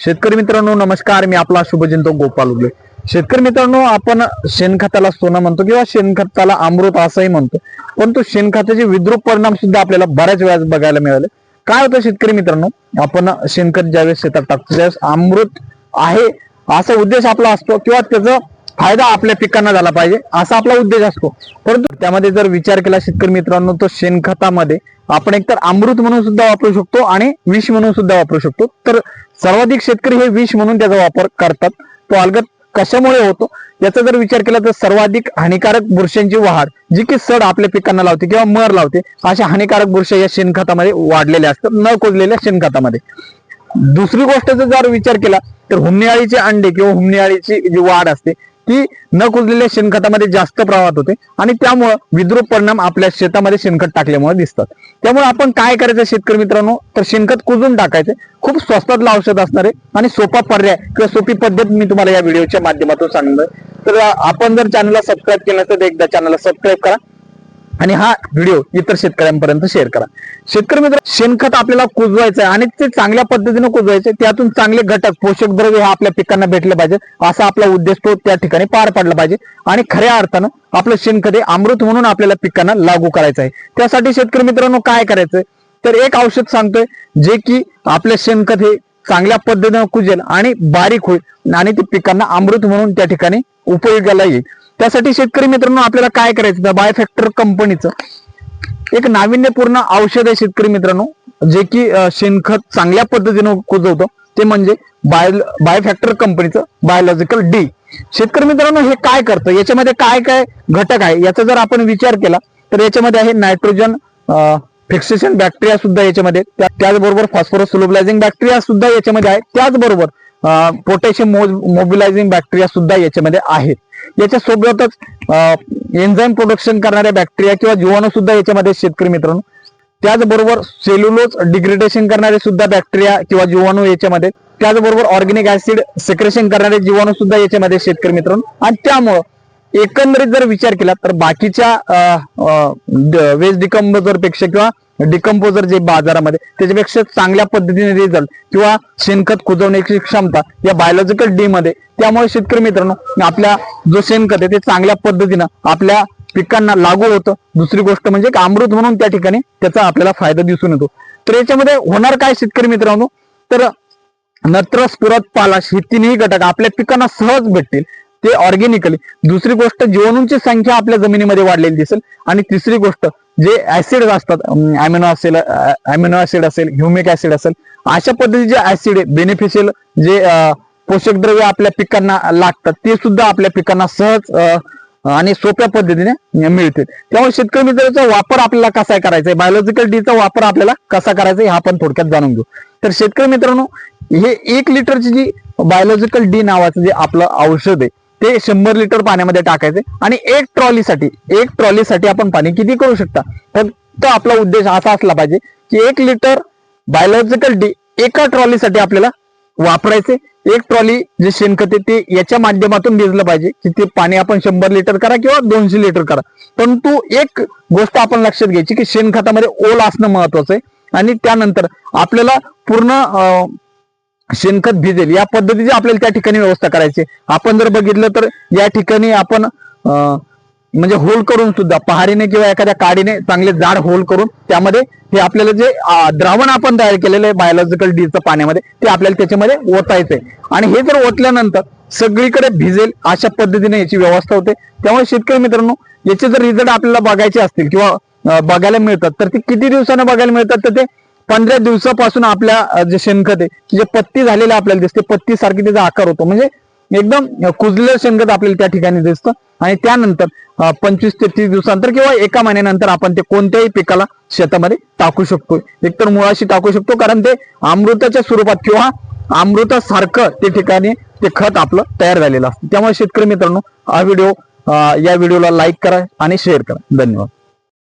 शेतकरी मित्रांनो नमस्कार. मी आपला शुभचिंतक गोपाल उगले. शेतकरी मित्रांनो आपण शेणखताला सोनं म्हणतो किंवा शेणखताला अमृत असंही म्हणतो. परंतु शेणखताचे विद्रूप परिणाम सुद्धा आपल्याला बऱ्याच वेळा बघायला मिळाले. काय होतं शेतकरी मित्रांनो? आपण शेणखत ज्यावेळेस शेतात टाकतो त्यावेळेस अमृत आहे असा उद्देश आपला असतो किंवा त्याचा फायदा आपल्या पिकांना झाला पाहिजे असा आपला उद्देश असतो. परंतु त्यामध्ये जर विचार केला शेतकरी मित्रांनो तो शेणखतामध्ये आपण एकतर अमृत म्हणून सुद्धा वापरू शकतो आणि विष म्हणून सुद्धा वापरू शकतो. तर सर्वाधिक शेतकरी हे विष म्हणून त्याचा वापर करतात. तो अलगत कशामुळे होतो? याचा जर विचार केला तर सर्वाधिक हानिकारक बुरशांची वाढ जी की सड आपल्या पिकांना लावते किंवा मर लावते अशा हानिकारक बुरशा या शेणखतामध्ये वाढलेल्या असतात न कोजलेल्या शेणखतामध्ये. दुसरी गोष्ट जर जर विचार केला तर हुमणीआळीचे अंडे किंवा हुमणीआळीची जी वाढ असते ती न कुजलेल्या शेणखतामध्ये जास्त प्रवाहात होते आणि त्यामुळं विद्रूप परिणाम आपल्या शेतामध्ये शेणखत टाकल्यामुळे दिसतात. त्यामुळे आपण काय करायचं शेतकरी मित्रांनो? तर शेणखत कुजून टाकायचे. खूप स्वस्तातलं औषध असणार आहे आणि सोपा पर्याय किंवा सोपी पद्धत मी तुम्हाला या व्हिडिओच्या माध्यमातून सांगणार तर आपण जर चॅनलला सबस्क्राईब केलं तर एकदा चॅनलला सबस्क्राईब करा. आणि हा व्हिडिओ इतर शेतकऱ्यांपर्यंत शेअर करा. शेतकरी मित्र शेणखत आपल्याला कुजवायचं आहे आणि ते चांगल्या पद्धतीने कुजवायचे त्यातून चांगले घटक पोषक द्रव्य हे आपल्या पिकांना भेटले पाहिजे. असा आपला उद्देश तो त्या ठिकाणी पार पडला पाहिजे. आणि खऱ्या अर्थानं आपलं शेणखत हे अमृत म्हणून आपल्याला पिकांना लागू करायचं आहे. त्यासाठी शेतकरी मित्रांनो काय करायचंय? तर एक औषध सांगतोय जे की आपलं शेणखत हे चांगल्या पद्धतीनं कुजेल आणि बारीक होईल आणि ते पिकांना अमृत म्हणून त्या ठिकाणी उपयोगाला येईल. त्यासाठी शेतकरी मित्रांनो आपल्याला काय करायचं तर बायोफॅक्टर कंपनीचं एक नाविन्यपूर्ण औषध आहे शेतकरी मित्रांनो जे की शेणखत चांगल्या पद्धतीनं कुजवतं. ते म्हणजे बायो बायोफॅक्टर कंपनीचं बायोलॉजिकल डी शेतकरी मित्रांनो हे काय करतं? याच्यामध्ये काय काय घटक आहे? याचा जर आपण विचार केला तर याच्यामध्ये आहे नायट्रोजन फिक्सेशन बॅक्टेरिया सुद्धा याच्यामध्ये त्या- त्याचबरोबर फॉस्फरस सोलोबलायझिंग बॅक्टेरिया सुद्धा याच्यामध्ये आहे. त्याचबरोबर पोटॅशियम मोबिलायझिंग बॅक्टेरिया सुद्धा याच्यामध्ये आहेत. याच्या सोबतच एन्झाईम प्रोडक्शन करणाऱ्या बॅक्टेरिया किंवा जीवाणू सुद्धा याच्यामध्ये शेतकरी मित्रांनो. त्याचबरोबर सेल्युलोज डिग्रेडेशन करणारे सुद्धा बॅक्टेरिया किंवा जीवाणू याच्यामध्ये त्याचबरोबर ऑर्गॅनिक ऍसिड सेक्रेशन करणारे जीवाणू सुद्धा याच्यामध्ये शेतकरी मित्रांनो. आणि त्यामुळं एकंदरीत जर विचार केला तर बाकीच्या वेस्ट डिकम्पोजरपेक्षा किंवा डिकम्पोजर जे बाजारामध्ये त्याच्यापेक्षा चांगल्या पद्धतीने रिझल्ट किंवा शेणखत कुजवण्याची क्षमता या बायोलॉजिकल डी मध्ये त्यामुळे शेतकरी मित्रांनो आपल्या जो शेणखत आहे ते चांगल्या पद्धतीनं आपल्या पिकांना लागू होतं. दुसरी गोष्ट म्हणजे एक अमृत म्हणून त्या ठिकाणी त्याचा आपल्याला फायदा दिसून येतो. तर याच्यामध्ये होणार काय शेतकरी मित्रांनो? तर नत्र स्फुरत पालाश हे तिन्ही घटक आपल्या पिकांना सहज भेटतील. ते ऑर्गेनिकली दुसरी गोष्ट जीवाणूंची संख्या आपल्या जमिनीमध्ये वाढलेली दिसेल. आणि तिसरी गोष्ट जे ऍसिड असतात अॅमिनो असेल अॅमिनो ऍसिड असेल ह्युमिक ऍसिड असेल अशा पद्धतीचे ऍसिड बेनिफिशियल जे पोषक द्रव्य आपल्या पिकांना लागतात ते सुद्धा आपल्या पिकांना सहज आणि सोप्या पद्धतीने मिळते त्यामुळे शेतकरी मित्राचा वापर आपल्याला कसा करायचा आहे? बायोलॉजिकल डीचा वापर आपल्याला कसा करायचा हे हा आपण थोडक्यात जाणून घेऊ. तर शेतकरी मित्रांनो हे एक लिटरची जी बायोलॉजिकल डी नावाचं जे आपलं औषध आहे ते शंभर लिटर पाण्यामध्ये टाकायचे आणि एक ट्रॉलीसाठी एक ट्रॉलीसाठी आपण पाणी किती करू शकता? फक्त आपला उद्देश असा असला पाहिजे की एक लिटर बायोलॉजिकल डी एका ट्रॉलीसाठी आपल्याला वापरायचे. एक ट्रॉली जे शेणखत आहे ते याच्या माध्यमातून भिजलं पाहिजे की ते पाणी आपण शंभर लिटर करा किंवा दोनशे लिटर करा. परंतु एक गोष्ट आपण लक्षात घ्यायची की शेणखतामध्ये ओल असणं महत्वाचं आहे. आणि त्यानंतर आपल्याला पूर्ण शेणखत भिजेल. या पद्धतीची आपल्याला त्या ठिकाणी व्यवस्था करायची आपण जर बघितलं तर या ठिकाणी आपण म्हणजे होल करून सुद्धा पहारीने किंवा एखाद्या काडीने चांगले जाड होल करून त्यामध्ये हे आपल्याला जे द्रावण आपण तयार केलेलं आहे बायोलॉजिकल डीचं पाण्यामध्ये ते आपल्याला त्याच्यामध्ये ओतायचंय आणि हे जर ओतल्यानंतर सगळीकडे भिजेल अशा पद्धतीने याची व्यवस्था होते. त्यामुळे शेतकरी मित्रांनो याचे जर रिझल्ट आपल्याला बघायचे असतील किंवा बघायला मिळतात तर ते किती दिवसानं बघायला मिळतात? तर ते पंधरा दिवसापासून आपल्या जे शेणखत आहे जे पत्ती झालेलं आपल्याला दिसते पत्ती सारखी त्याचा आकार होतो. म्हणजे एकदम कुजलेलं शेणखत आपल्याला त्या ठिकाणी दिसतं. आणि त्यानंतर पंचवीस ते तीस दिवसानंतर किंवा एका महिन्यानंतर आपण ते कोणत्याही पिकाला शेतामध्ये टाकू शकतो एकतर मुळाशी टाकू शकतो कारण ते अमृताच्या स्वरूपात किंवा अमृतासारखं ते ठिकाणी ते खत आपलं तयार झालेलं असतं. त्यामुळे शेतकरी मित्रांनो हा व्हिडिओ या व्हिडिओला लाईक करा आणि शेअर करा. धन्यवाद.